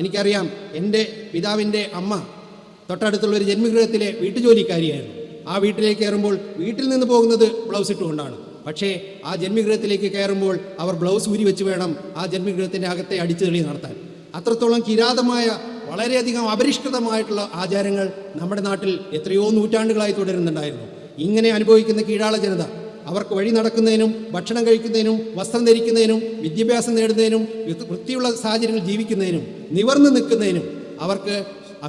എനിക്കറിയാം എന്റെ പിതാവിന്റെ അമ്മ തൊട്ടടുത്തുള്ള ഒരു ജന്മഗൃഹത്തിലെ വീട്ടുജോലിക്കാരിയായിരുന്നു. ആ വീട്ടിലേക്ക് കയറുമ്പോൾ വീട്ടിൽ നിന്ന് പോകുന്നത് ബ്ലൗസ് ഇട്ടുകൊണ്ടാണ്. പക്ഷേ ആ ജന്മഗൃഹത്തിലേക്ക് കയറുമ്പോൾ അവർ ബ്ലൗസ് ഊരി വെച്ച് വേണം ആ ജന്മഗൃഹത്തിന്റെ അകത്തെ അടിച്ചുതെളി നടത്താൻ. അത്രത്തോളം കിരാതമായ വളരെയധികം അപരിഷ്കൃതമായിട്ടുള്ള ആചാരങ്ങൾ നമ്മുടെ നാട്ടിൽ എത്രയോ നൂറ്റാണ്ടുകളായി തുടരുന്നുണ്ടായിരുന്നു. ഇങ്ങനെ അനുഭവിക്കുന്ന കീഴാള ജനത അവർക്ക് വഴി നടക്കുന്നതിനും ഭക്ഷണം കഴിക്കുന്നതിനും വസ്ത്രം ധരിക്കുന്നതിനും വിദ്യാഭ്യാസം നേടുന്നതിനും വൃത്തിയുള്ള സാഹചര്യങ്ങൾ ജീവിക്കുന്നതിനും നിവർന്നു നിൽക്കുന്നതിനും അവർക്ക്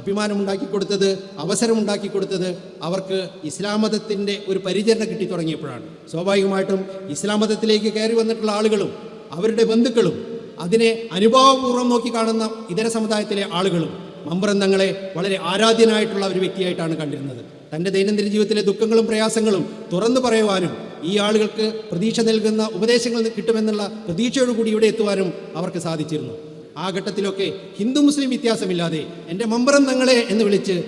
അഭിമാനം അഭിമാനമുണ്ടാക്കി കൊടുത്തത് അവസരമുണ്ടാക്കി കൊടുത്തത് അവർക്ക് ഇസ്ലാം മതത്തിന്റെ ഒരു പരിചരണം കിട്ടി തുടങ്ങിയപ്പോഴാണ്. സ്വാഭാവികമായിട്ടും ഇസ്ലാം മതത്തിലേക്ക് കയറി വന്നിട്ടുള്ള ആളുകളും അവരുടെ ബന്ധുക്കളും അതിനെ അനുഭാവപൂർവം നോക്കി കാണുന്ന ഇതര സമുദായത്തിലെ ആളുകളും മമ്പ്രന്തങ്ങളെ വളരെ ആരാധ്യനായിട്ടുള്ള ഒരു വ്യക്തിയായിട്ടാണ് കണ്ടിരുന്നത്. തന്റെ ദൈനംദിന ജീവിതത്തിലെ ദുഃഖങ്ങളും പ്രയാസങ്ങളും തുറന്നു പറയുവാനും ഈ ആളുകൾക്ക് പ്രതീക്ഷ നൽകുന്ന ഉപദേശങ്ങൾ കിട്ടുമെന്നുള്ള പ്രതീക്ഷയോടുകൂടി ഇവിടെ എത്തുവാനും അവർക്ക് സാധിച്ചിരുന്നു. ആ ഘട്ടത്തിലൊക്കെ ഹിന്ദു മുസ്ലിം വ്യത്യാസമില്ലാതെ എന്റെ മമ്പറം തങ്ങളെ എന്ന് വിളിച്ച്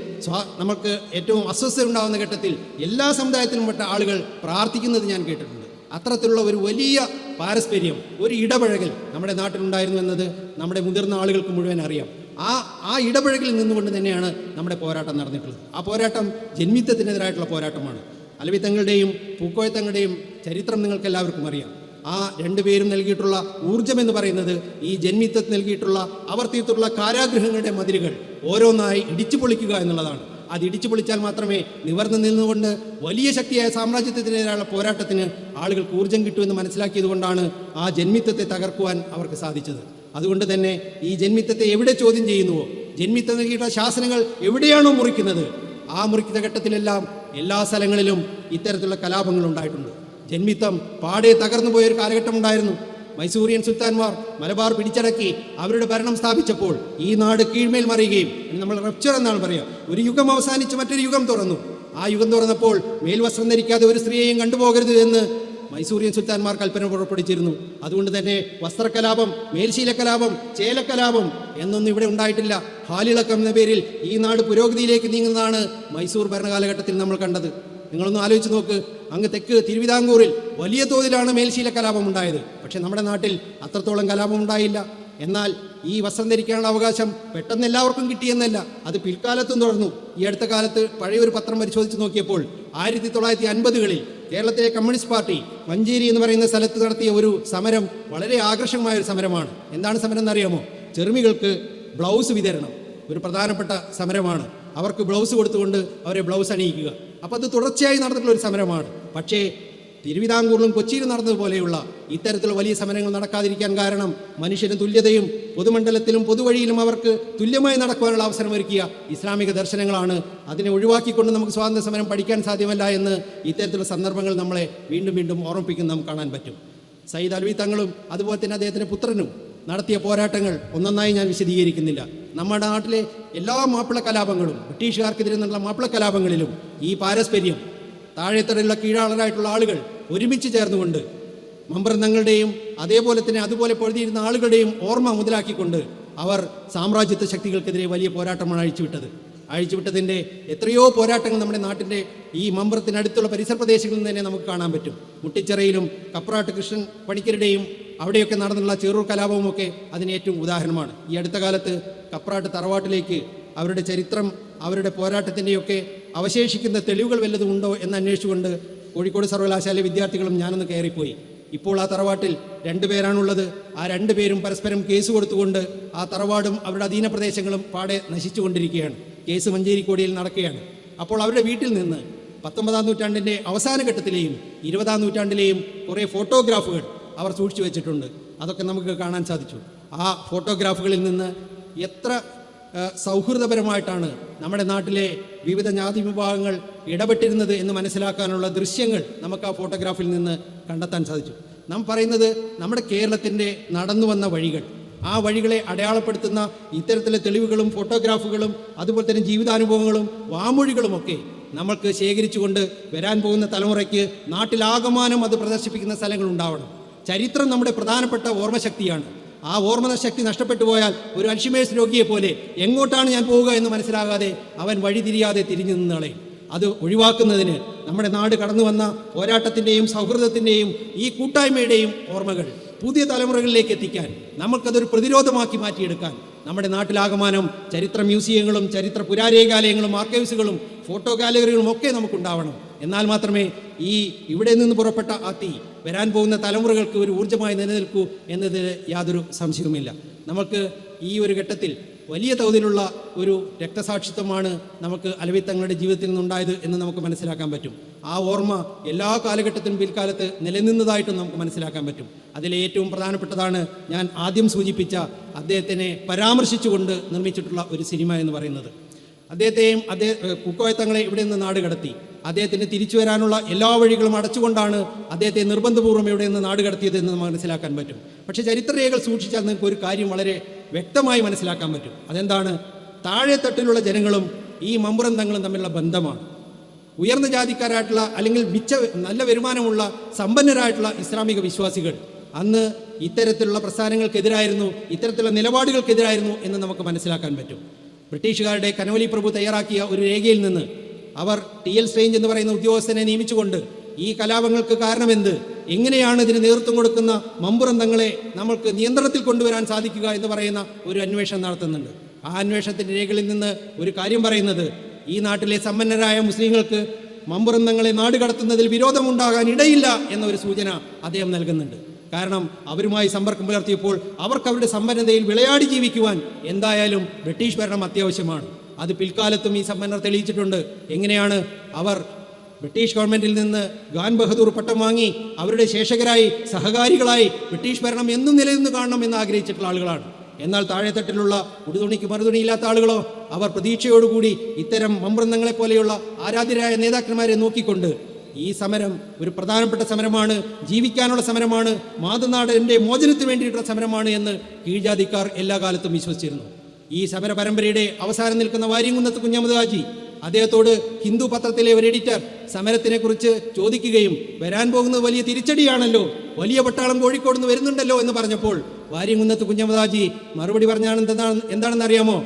നമുക്ക് ഏറ്റവും അസ്വസ്ഥ ഉണ്ടാകുന്ന ഘട്ടത്തിൽ എല്ലാ സമുദായത്തിലും പെട്ട ആളുകൾ പ്രാർത്ഥിക്കുന്നത് ഞാൻ കേട്ടിട്ടുണ്ട്. അത്തരത്തിലുള്ള ഒരു വലിയ പാരസ്പര്യം ഒരു ഇടപഴകൽ നമ്മുടെ നാട്ടിലുണ്ടായിരുന്നു എന്നത് നമ്മുടെ മുതിർന്ന ആളുകൾക്ക് മുഴുവൻ അറിയാം. ആ ആ ഇടപഴകലിൽ നിന്നുകൊണ്ട് തന്നെയാണ് നമ്മുടെ പോരാട്ടം നടന്നിട്ടുള്ളത്. ആ പോരാട്ടം ജന്മിത്വത്തിനെതിരായിട്ടുള്ള പോരാട്ടമാണ്. അലവിത്തങ്ങളുടെയും പൂക്കോയത്തങ്ങളുടെയും ചരിത്രം നിങ്ങൾക്ക് എല്ലാവർക്കും അറിയാം. ആ രണ്ടുപേരും നൽകിയിട്ടുള്ള ഊർജം എന്ന് പറയുന്നത് ഈ ജന്മിത്വത്തിൽ നൽകിയിട്ടുള്ള അവർ തീർത്തുള്ള കാരാഗ്രഹങ്ങളുടെ മതിലുകൾ ഓരോന്നായി ഇടിച്ചു പൊളിക്കുക എന്നുള്ളതാണ്. അത് ഇടിച്ചു പൊളിച്ചാൽ മാത്രമേ നിവർന്നു നിന്നുകൊണ്ട് വലിയ ശക്തിയായ സാമ്രാജ്യത്തിനെതിരായുള്ള പോരാട്ടത്തിന് ആളുകൾക്ക് ഊർജം കിട്ടുമെന്ന് മനസ്സിലാക്കിയതുകൊണ്ടാണ് ആ ജന്മിത്വത്തെ തകർക്കുവാൻ അവർക്ക് സാധിച്ചത്. അതുകൊണ്ട് തന്നെ ഈ ജന്മിത്വത്തെ എവിടെ ചോദ്യം ചെയ്യുന്നുവോ? ജന്മിത്വം നൽകിയിട്ടുള്ള ശാസനങ്ങൾ എവിടെയാണോ മുറിക്കുന്നത്? ആ മുറിക്കുന്ന ഘട്ടത്തിലെല്ലാം എല്ലാ സ്ഥലങ്ങളിലും ഇത്തരത്തിലുള്ള കലാപങ്ങൾ ഉണ്ടായിട്ടുണ്ട്. ജന്മിത്വം പാടെ തകർന്നു പോയൊരു കാലഘട്ടം ഉണ്ടായിരുന്നു മൈസൂരിയൻ സുൽത്താൻമാർ മലബാർ പിടിച്ചടക്കി അവരുടെ ഭരണം സ്ഥാപിച്ചപ്പോൾ ഈ നാട് കീഴ്മേൽ മറിയുകയും നമ്മൾ റപ്ചർ എന്നാണ് പറയുക. ഒരു യുഗം അവസാനിച്ച് മറ്റൊരു യുഗം തുറന്നു. ആ യുഗം തുറന്നപ്പോൾ മേൽവസ്ത്രം ധരിക്കാതെ ഒരു സ്ത്രീയെയും കണ്ടുപോകരുത് എന്ന് മൈസൂരിയൻ സുൽത്താൻമാർ കൽപ്പന പുറപ്പെടുവിച്ചിരുന്നു. അതുകൊണ്ട് തന്നെ വസ്ത്രകലാപം മേൽശീലക്കലാപം ചേലക്കലാപം എന്നൊന്നും ഇവിടെ ഉണ്ടായിട്ടില്ല. ഹാലിളക്കം എന്ന പേരിൽ ഈ നാട് പുരോഗതിയിലേക്ക് നീങ്ങുന്നതാണ് മൈസൂർ ഭരണകാലഘട്ടത്തിൽ നമ്മൾ കണ്ടത്. നിങ്ങളൊന്ന് ആലോചിച്ച് നോക്ക്. അങ്ങ് തെക്ക് തിരുവിതാംകൂറിൽ വലിയ തോതിലാണ് മേൽശീല കലാപം ഉണ്ടായത് പക്ഷേ നമ്മുടെ നാട്ടിൽ അത്രത്തോളം കലാപം ഉണ്ടായില്ല എന്നാൽ ഈ വസ്ത്രം ധരിക്കാനുള്ള അവകാശം പെട്ടെന്ന് എല്ലാവർക്കും കിട്ടിയെന്നല്ല അത് പിൽക്കാലത്തും തുടർന്നു. ഈ അടുത്ത കാലത്ത് പഴയ ഒരു പത്രം പരിശോധിച്ച് നോക്കിയപ്പോൾ ആയിരത്തി തൊള്ളായിരത്തി അൻപതുകളിൽ കേരളത്തിലെ കമ്മ്യൂണിസ്റ്റ് പാർട്ടി മഞ്ചേരി എന്ന് പറയുന്ന സ്ഥലത്ത് നടത്തിയ ഒരു സമരം വളരെ ആകർഷകമായ ഒരു സമരമാണ്. എന്താണ് സമരം എന്നറിയാമോ? ചെറുമികൾക്ക് ബ്ലൗസ് വിതരണം. ഒരു പ്രധാനപ്പെട്ട സമരമാണ്. അവർക്ക് ബ്ലൗസ് കൊടുത്തുകൊണ്ട് അവരെ ബ്ലൗസ് അണിയിക്കുക. അപ്പോൾ അത് തുടർച്ചയായി നടന്നിട്ടുള്ള ഒരു സമരമാണ്. പക്ഷേ തിരുവിതാംകൂറിലും കൊച്ചിയിലും നടന്നതുപോലെയുള്ള ഇത്തരത്തിലുള്ള വലിയ സമരങ്ങൾ നടക്കാതിരിക്കാൻ കാരണം മനുഷ്യന് തുല്യതയും പൊതുമണ്ഡലത്തിലും പൊതുവഴിയിലും അവർക്ക് തുല്യമായി നടക്കുവാനുള്ള അവസരമൊരുക്കിയ ഇസ്ലാമിക ദർശനങ്ങളാണ് അതിനെ ഒഴിവാക്കിക്കൊണ്ട് നമുക്ക് സ്വാതന്ത്ര്യ സമരം പഠിക്കാൻ സാധ്യമല്ല എന്ന് ഇത്തരത്തിലുള്ള സന്ദർഭങ്ങൾ നമ്മളെ വീണ്ടും വീണ്ടും ഓർമ്മിപ്പിക്കുന്ന നമുക്ക് കാണാൻ പറ്റും. സയ്യിദ് അൽവി തങ്ങളും അതുപോലെ തന്നെ അദ്ദേഹത്തിന്റെ പുത്രനും നടത്തിയ പോരാട്ടങ്ങൾ ഒന്നൊന്നായി ഞാൻ വിശദീകരിക്കുന്നില്ല. നമ്മുടെ നാട്ടിലെ എല്ലാ മാപ്പിള കലാപങ്ങളും ബ്രിട്ടീഷുകാർക്കെതിരെ നിന്നുള്ള മാപ്പിള കലാപങ്ങളിലും ഈ പാരസ്പര്യം താഴെത്തടയിലുള്ള കീഴാളരായിട്ടുള്ള ആളുകൾ ഒരുമിച്ച് ചേർന്നുകൊണ്ട് മമ്പ്രന്തങ്ങളുടെയും അതേപോലെ തന്നെ അതുപോലെ പൊഴുതിയിരുന്ന ആളുകളുടെയും ഓർമ്മ മുതലാക്കിക്കൊണ്ട് അവർ സാമ്രാജ്യത്വ ശക്തികൾക്കെതിരെ വലിയ പോരാട്ടമാണ് അഴിച്ചുവിട്ടത്. അഴിച്ചുവിട്ടതിന്റെ എത്രയോ പോരാട്ടങ്ങൾ നമ്മുടെ നാട്ടിന്റെ ഈ മമ്പ്രത്തിനടുത്തുള്ള പരിസര പ്രദേശങ്ങളിൽ നിന്ന് തന്നെ നമുക്ക് കാണാൻ പറ്റും. മുട്ടിച്ചിറയിലും കപ്രാട്ട് കൃഷ്ണൻ പണിക്കരുടെയും അവിടെയൊക്കെ നടന്നുള്ള ചെറൂർ കലാപവുമൊക്കെ അതിന് ഏറ്റവും ഉദാഹരണമാണ്. ഈ അടുത്ത കാലത്ത് കപ്രാട്ട് തറവാട്ടിലേക്ക് അവരുടെ ചരിത്രം അവരുടെ പോരാട്ടത്തിന്റെയൊക്കെ അവശേഷിക്കുന്ന തെളിവുകൾ വല്ലതും ഉണ്ടോ എന്ന് അന്വേഷിച്ചുകൊണ്ട് കോഴിക്കോട് സർവകലാശാല വിദ്യാർത്ഥികളും ഞാനൊന്ന് കയറിപ്പോയി. ഇപ്പോൾ ആ തറവാട്ടിൽ രണ്ടുപേരാണുള്ളത് ആ രണ്ടുപേരും പരസ്പരം കേസ് കൊടുത്തുകൊണ്ട് ആ തറവാടും അവരുടെ അധീന പ്രദേശങ്ങളും പാടെ നശിച്ചുകൊണ്ടിരിക്കുകയാണ്. കേസ് മഞ്ചേരിക്കോടിയിൽ നടക്കുകയാണ്. അപ്പോൾ അവരുടെ വീട്ടിൽ നിന്ന് പത്തൊമ്പതാം നൂറ്റാണ്ടിന്റെ അവസാന ഘട്ടത്തിലെയും ഇരുപതാം നൂറ്റാണ്ടിലെയും കുറേ ഫോട്ടോഗ്രാഫുകൾ അവർ സൂക്ഷിച്ചു വെച്ചിട്ടുണ്ട്. അതൊക്കെ നമുക്ക് കാണാൻ സാധിച്ചു. ആ ഫോട്ടോഗ്രാഫുകളിൽ നിന്ന് എത്ര സൗഹൃദപരമായിട്ടാണ് നമ്മുടെ നാട്ടിലെ വിവിധ ജാതി വിഭാഗങ്ങൾ ഇടപെട്ടിരുന്നത് എന്ന് മനസ്സിലാക്കാനുള്ള ദൃശ്യങ്ങൾ നമുക്ക് ആ ഫോട്ടോഗ്രാഫിൽ നിന്ന് കണ്ടെത്താൻ സാധിച്ചു. നാം പറയുന്നത് നമ്മുടെ കേരളത്തിന്റെ നടന്നു വന്ന വഴികൾ. ആ വഴികളെ അടയാളപ്പെടുത്തുന്ന ഇത്തരത്തിലെ തെളിവുകളും ഫോട്ടോഗ്രാഫുകളും അതുപോലെ തന്നെ ജീവിതാനുഭവങ്ങളും വാമൊഴികളുമൊക്കെ നമ്മൾക്ക് ശേഖരിച്ചുകൊണ്ട് വരാൻ പോകുന്ന തലമുറയ്ക്ക് നാട്ടിലാകമാനം അത് പ്രദർശിപ്പിക്കുന്ന സ്ഥലങ്ങൾ ഉണ്ടാവണം. ചരിത്രം നമ്മുടെ പ്രധാനപ്പെട്ട ഓർമ്മശക്തിയാണ്. ആ ഓർമ്മ ശക്തി നഷ്ടപ്പെട്ടു പോയാൽ ഒരു അൽഷിമേഴ്സ് രോഗിയെ പോലെ എങ്ങോട്ടാണ് ഞാൻ പോവുക എന്ന് മനസ്സിലാകാതെ അവൻ വഴിതിരിയാതെ തിരിഞ്ഞു നിന്നാളെ അത് ഒഴിവാക്കുന്നതിന് നമ്മുടെ നാട് കടന്നു വന്ന പോരാട്ടത്തിന്റെയും സൗഹൃദത്തിന്റെയും ഈ കൂട്ടായ്മയുടെയും ഓർമ്മകൾ പുതിയ തലമുറകളിലേക്ക് എത്തിക്കാൻ നമുക്കതൊരു പ്രതിരോധമാക്കി മാറ്റിയെടുക്കാൻ നമ്മുടെ നാട്ടിലാകമാനം ചരിത്ര മ്യൂസിയങ്ങളും ചരിത്ര പുരാരേഖാലയങ്ങളും ആർക്കൈവ്സുകളും ഫോട്ടോ ഗാലറികളും ഒക്കെ നമുക്കുണ്ടാവണം. എന്നാൽ മാത്രമേ ഈ ഇവിടെ നിന്ന് പുറപ്പെട്ട ആ തീ വരാൻ പോകുന്ന തലമുറകൾക്ക് ഒരു ഊർജമായി നിലനിൽക്കൂ എന്നതിൽ യാതൊരു സംശയവുമില്ല. നമുക്ക് ഈ ഒരു ഘട്ടത്തിൽ വലിയ തോതിലുള്ള ഒരു രക്തസാക്ഷിത്വമാണ് നമുക്ക് അലവി തങ്ങളുടെ ജീവിതത്തിൽ നിന്നുണ്ടായത് എന്ന് നമുക്ക് മനസ്സിലാക്കാൻ പറ്റും. ആ ഓർമ്മ എല്ലാ കാലഘട്ടത്തിലും പിൽക്കാലത്ത് നിലനിന്നതായിട്ടും നമുക്ക് മനസ്സിലാക്കാൻ പറ്റും. അതിലെ ഏറ്റവും പ്രധാനപ്പെട്ടതാണ് ഞാൻ ആദ്യം സൂചിപ്പിച്ച അദ്ദേഹത്തിനെ പരാമർശിച്ചുകൊണ്ട് നിർമ്മിച്ചിട്ടുള്ള ഒരു സിനിമ എന്ന് പറയുന്നത്. അദ്ദേഹത്തെയും അദ്ദേഹം കുക്കോയത്തങ്ങളെ ഇവിടെ നിന്ന് നാട് കടത്തി. അദ്ദേഹത്തിന് തിരിച്ചു വരാനുള്ള എല്ലാ വഴികളും അടച്ചുകൊണ്ടാണ് അദ്ദേഹത്തെ നിർബന്ധപൂർവം ഇവിടെ നിന്ന് നാട് കടത്തിയത് എന്ന് മനസ്സിലാക്കാൻ പറ്റും. പക്ഷേ ചരിത്രരേഖകൾ സൂക്ഷിച്ചാൽ നിങ്ങൾക്ക് ഒരു കാര്യം വളരെ വ്യക്തമായി മനസ്സിലാക്കാൻ പറ്റും. അതെന്താണ്? താഴെത്തട്ടിലുള്ള ജനങ്ങളും ഈ മമ്പുറന്തങ്ങളും തമ്മിലുള്ള ബന്ധമാണ്. ഉയർന്ന ജാതിക്കാരായിട്ടുള്ള അല്ലെങ്കിൽ മിച്ച നല്ല വരുമാനമുള്ള സമ്പന്നരായിട്ടുള്ള ഇസ്ലാമിക വിശ്വാസികൾ അന്ന് ഇത്തരത്തിലുള്ള പ്രസ്ഥാനങ്ങൾക്കെതിരായിരുന്നു ഇത്തരത്തിലുള്ള നിലപാടുകൾക്കെതിരായിരുന്നു എന്ന് നമുക്ക് മനസ്സിലാക്കാൻ പറ്റും. ബ്രിട്ടീഷുകാരുടെ കനോലി പ്രഭു തയ്യാറാക്കിയ ഒരു രേഖയിൽ നിന്ന് അവർ ടി എൽ സ്ട്രേഞ്ച് എന്ന് പറയുന്ന ഉദ്യോഗസ്ഥനെ നിയമിച്ചുകൊണ്ട് ഈ കലാപങ്ങൾക്ക് കാരണമെന്ത്? എങ്ങനെയാണ് ഇതിന് നേതൃത്വം കൊടുക്കുന്ന മമ്പുറന്തങ്ങളെ നമ്മൾക്ക് നിയന്ത്രണത്തിൽ കൊണ്ടുവരാൻ സാധിക്കുക എന്ന് പറയുന്ന ഒരു അന്വേഷണം നടത്തുന്നുണ്ട്. ആ അന്വേഷണത്തിന്റെ രേഖകളിൽ നിന്ന് ഒരു കാര്യം പറയുന്നത് ഈ നാട്ടിലെ സമ്പന്നരായ മുസ്ലിങ്ങൾക്ക് മമ്പുറന്തങ്ങളെ നാട് കടത്തുന്നതിൽ വിരോധമുണ്ടാകാൻ ഇടയില്ല എന്നൊരു സൂചന അദ്ദേഹം നൽകുന്നുണ്ട്. കാരണം അവരുമായി സമ്പർക്കം പുലർത്തിയപ്പോൾ അവർക്ക് അവരുടെ സമ്പന്നതയിൽ വിളയാടി ജീവിക്കുവാൻ എന്തായാലും ബ്രിട്ടീഷ് ഭരണം അത്യാവശ്യമാണ്. അത് പിൽക്കാലത്തും ഈ സമ്പന്നർ തെളിയിച്ചിട്ടുണ്ട്. എങ്ങനെയാണ് അവർ ബ്രിട്ടീഷ് ഗവൺമെന്റിൽ നിന്ന് ഖാൻ ബഹദൂർ പട്ടം വാങ്ങി അവരുടെ ശേഷകരായി സഹകാരികളായി ബ്രിട്ടീഷ് ഭരണം എന്നും നിലനിന്ന് കാണണം എന്ന് ആഗ്രഹിച്ചിട്ടുള്ള ആളുകളാണ്. എന്നാൽ താഴെത്തട്ടിലുള്ള ഉടുതുണിക്ക് മറുതുണിയില്ലാത്ത ആളുകളോ അവർ പ്രതീക്ഷയോടുകൂടി ഇത്തരം മമ്പൃന്ദങ്ങളെ പോലെയുള്ള ആരാധ്യരായ നേതാക്കന്മാരെ നോക്കിക്കൊണ്ട് ഈ സമരം ഒരു പ്രധാനപ്പെട്ട സമരമാണ് ജീവിക്കാനുള്ള സമരമാണ് മാതൃനാടിന്റെ മോചനത്തിന് വേണ്ടിയിട്ടുള്ള സമരമാണ് എന്ന് കീഴ്ജാതിക്കാർ എല്ലാ കാലത്തും വിശ്വസിച്ചിരുന്നു. ഈ സമര പരമ്പരയുടെ അവസാനം നിൽക്കുന്ന വാര്യംകുന്നത്ത് കുഞ്ഞമ്മദ് ഹാജി അദ്ദേഹത്തോട് ഹിന്ദു പത്രത്തിലെ ഒരു എഡിറ്റർ സമരത്തിനെക്കുറിച്ച് ചോദിക്കുകയും വരാൻ പോകുന്നത് വലിയ തിരിച്ചടിയാണല്ലോ വലിയ പട്ടാളം കോഴിക്കോട് നിന്ന് വരുന്നുണ്ടല്ലോ എന്ന് പറഞ്ഞപ്പോൾ വാര്യംകുന്നത്ത് കുഞ്ഞമദാജി മറുപടി പറഞ്ഞാണ് എന്താണ് എന്താണെന്ന് അറിയാമോ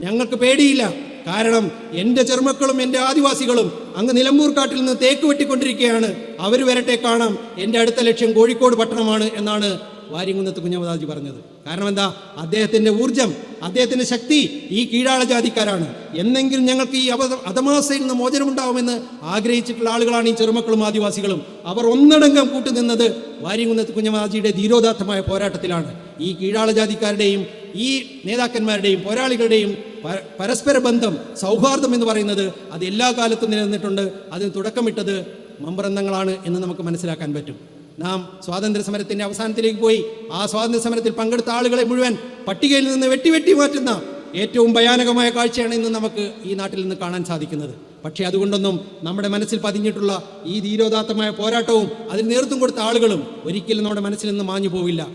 ഞങ്ങൾക്ക് പേടിയില്ല. കാരണം എന്റെ ചെറുമക്കളും എന്റെ ആദിവാസികളും അങ്ങ് നിലമ്പൂർ കാട്ടിൽ നിന്ന് തേക്ക് വെട്ടിക്കൊണ്ടിരിക്കുകയാണ്. അവർ വരട്ടെ കാണാം. എന്റെ അടുത്ത ലക്ഷ്യം കോഴിക്കോട് പട്ടണമാണ് എന്നാണ് വാര്യംകുന്നത്ത് കുഞ്ഞമദാജി പറഞ്ഞത്. കാരണം എന്താ? അദ്ദേഹത്തിന്റെ ഊർജം അദ്ദേഹത്തിന്റെ ശക്തി ഈ കീഴാള ജാതിക്കാരാണ്. എന്നെങ്കിലും ഞങ്ങൾക്ക് ഈ അപ അധമാസയിൽ നിന്ന് മോചനമുണ്ടാവുമെന്ന് ആഗ്രഹിച്ചിട്ടുള്ള ആളുകളാണ് ഈ ചെറുമക്കളും ആദിവാസികളും. അവർ ഒന്നടങ്കം കൂട്ടുനിന്നത് വാര്യംകുന്നത്ത് കുഞ്ഞമദാജിയുടെ ധീരോദാത്തമായ പോരാട്ടത്തിലാണ്. ഈ കീഴാള ജാതിക്കാരുടെയും ഈ നേതാക്കന്മാരുടെയും പോരാളികളുടെയും പരസ്പര ബന്ധം സൗഹാർദ്ദം എന്ന് പറയുന്നത് അത് എല്ലാ കാലത്തും നിലനിന്നിട്ടുണ്ട്. അതിന് തുടക്കമിട്ടത് മമ്പ്രന്ഥങ്ങളാണ് എന്ന് നമുക്ക് മനസ്സിലാക്കാൻ പറ്റും. നാം സ്വാതന്ത്ര്യ സമരത്തിന്റെ അവസാനത്തിലേക്ക് പോയി. ആ സ്വാതന്ത്ര്യ സമരത്തിൽ പങ്കെടുത്ത ആളുകളെ മുഴുവൻ പട്ടികയിൽ നിന്ന് വെട്ടി വെട്ടി മാറ്റുന്ന ഏറ്റവും ഭയാനകമായ കാഴ്ചയാണ് ഇന്ന് നമുക്ക് ഈ നാട്ടിൽ നിന്ന് കാണാൻ സാധിക്കുന്നത്. പക്ഷേ അതുകൊണ്ടൊന്നും നമ്മുടെ മനസ്സിൽ പതിഞ്ഞിട്ടുള്ള ഈ ധീരോദാത്തമായ പോരാട്ടവും അതിന് നേതൃത്വം കൊടുത്ത ആളുകളും ഒരിക്കലും നമ്മുടെ മനസ്സിൽ നിന്ന് മാഞ്ഞു പോവില്ല